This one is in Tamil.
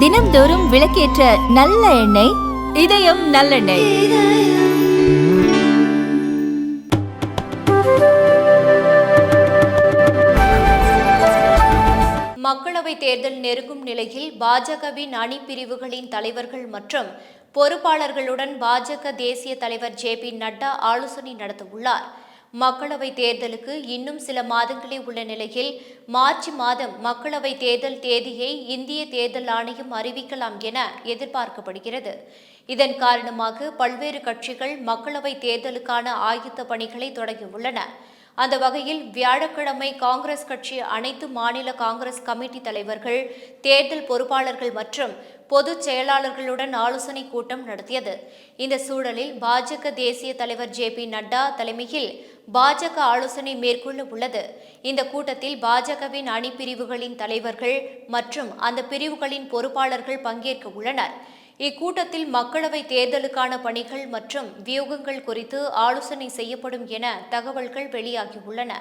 தினம்தோறும் விளக்கேற்ற நல்ல எண்ணெய் இதயம் நல்லெண்ணெய். மக்களவை தேர்தல் நெருங்கும் நிலையில் பாஜகவின் அணி பிரிவுகளின் தலைவர்கள் மற்றும் பொறுப்பாளர்களுடன் பாஜக தேசிய தலைவர் ஜே பி நட்டா ஆலோசனை நடத்தவுள்ளார். மக்களவைத் தேர்தலுக்கு இன்னும் சில மாதங்களே உள்ள நிலையில் மார்ச் மாதம் மக்களவைத் தேர்தல் தேதியை இந்திய தேர்தல் ஆணையம் அறிவிக்கலாம் என எதிர்பார்க்கப்படுகிறது. இதன் காரணமாக பல்வேறு கட்சிகள் மக்களவைத் தேர்தலுக்கான ஆயத்த பணிகளை தொடங்கியுள்ளன. அந்த வகையில் வியாழக்கிழமை காங்கிரஸ் கட்சி அனைத்து மாநில காங்கிரஸ் கமிட்டி தலைவர்கள் தேர்தல் பொறுப்பாளர்கள் மற்றும் பொதுச் செயலாளர்களுடன் ஆலோசனை கூட்டம் நடத்தியது. இந்த சூழலில் பாஜக தேசிய தலைவர் ஜே பி நட்டா தலைமையில் பாஜக ஆலோசனை மேற்கொள்ள உள்ளது. இந்த கூட்டத்தில் பாஜகவின் அணி பிரிவுகளின் தலைவர்கள் மற்றும் அந்த பிரிவுகளின் பொறுப்பாளர்கள் பங்கேற்க உள்ளனர். இக்கூட்டத்தில் மக்களவை தேர்தலுக்கான பணிகள் மற்றும் வியூகங்கள் குறித்து ஆலோசனை செய்யப்படும் என தகவல்கள் வெளியாகியுள்ளன.